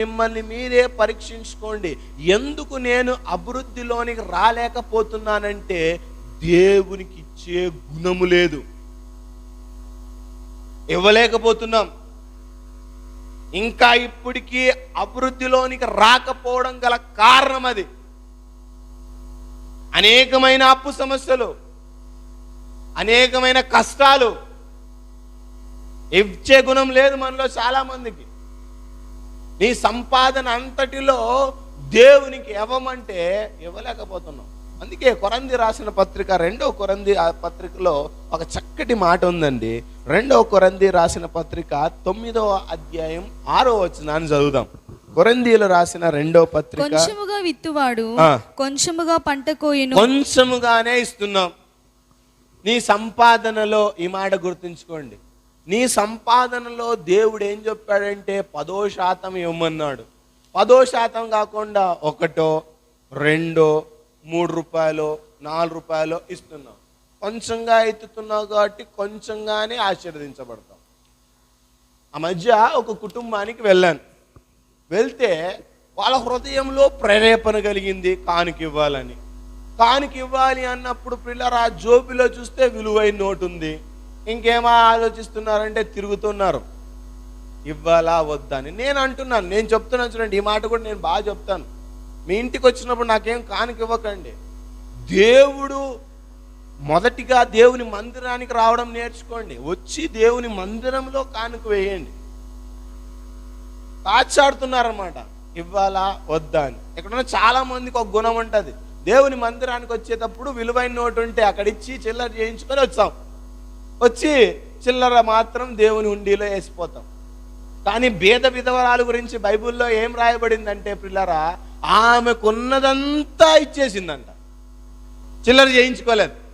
మిమ్మల్ని మీరే పరీక్షించుకోండి. ఎందుకు నేను అభివృద్ధిలోనికి రాలేకపోతున్నానంటే దేవునికి ఇచ్చే గుణము లేదు. ఇవ్వలేకపోతున్నాం. ఇంకా ఇప్పటికీ అభివృద్ధిలోనికి రాకపోవడం గల కారణం అది. అనేకమైన అప్పు సమస్యలు అనేకమైన కష్టాలు. ఇచ్చే గుణం లేదు మనలో చాలా మందికి నీ సంపాదన అంతటిలో దేవునికి ఇవ్వమంటే ఇవ్వలేకపోతున్నాం అందుకే కొరంది రాసిన పత్రిక రెండో కొరంది పత్రికలో ఒక చక్కటి మాట ఉందండి. రెండో కొరంది రాసిన పత్రిక తొమ్మిదవ అధ్యాయం ఆరో వచనాన్ని చదువుదాం. కొరందీలు రాసిన రెండో పత్రిక. కొంచెముగా విత్తువాడు. కొంచెముగా పంట కోయును. కొంచెముగానే ఇస్తున్నాం. నీ సంపాదనలో ఈ మాట గుర్తుంచుకోండి. నీ సంపాదనలో దేవుడు ఏం చెప్పాడంటే పదో శాతం ఇవ్వమన్నాడు. పదో శాతం కాకుండా ఒకటో రెండో మూడు రూపాయలు నాలుగు రూపాయలు ఇస్తున్నాం. కొంచెంగా ఎత్తుతున్నావు కాబట్టి కొంచెంగానే ఆశీర్వదించబడతాం. ఆ మధ్య ఒక కుటుంబానికి వెళ్ళాను. వెళ్తే వాళ్ళ హృదయంలో ప్రేరేపణ కలిగింది కానుక ఇవ్వాలని. కానుక ఇవ్వాలి అన్నప్పుడు పిల్లరా జోబిలో చూస్తే విలువైన నోటు ఉంది ఇంకేమో ఆలోచిస్తున్నారంటే తిరుగుతున్నారు. ఇవ్వాలా వద్దా అని. నేను అంటున్నాను నేను చెప్తున్నాను చూడండి ఈ మాట కూడా నేను బాగా చెప్తాను. మీ ఇంటికి వచ్చినప్పుడు నాకేం కానుక ఇవ్వకండి. దేవుడు మొదటిగా దేవుని మందిరానికి రావడం నేర్చుకోండి. వచ్చి దేవుని మందిరంలో కానుక వేయండి. తాచాడుతున్నారన్నమాట ఇవ్వాలా వద్దా అని. ఎక్కడన్నా చాలా మందికి ఒక గుణం ఉంటుంది. దేవుని మందిరానికి వచ్చేటప్పుడు విలువైన నోటు ఉంటే అక్కడ ఇచ్చి చిల్లర చేయించుకొని వచ్చాం. వచ్చి చిల్లర మాత్రం దేవుని ఉండిలో వేసిపోతాం. కానీ భేద విధవరాలు గురించి బైబిల్లో ఏం రాయబడిందంటే పిల్లరా ఆమెకున్నదంతా ఇచ్చేసిందంట. చిల్లర చేయించుకోలేదు.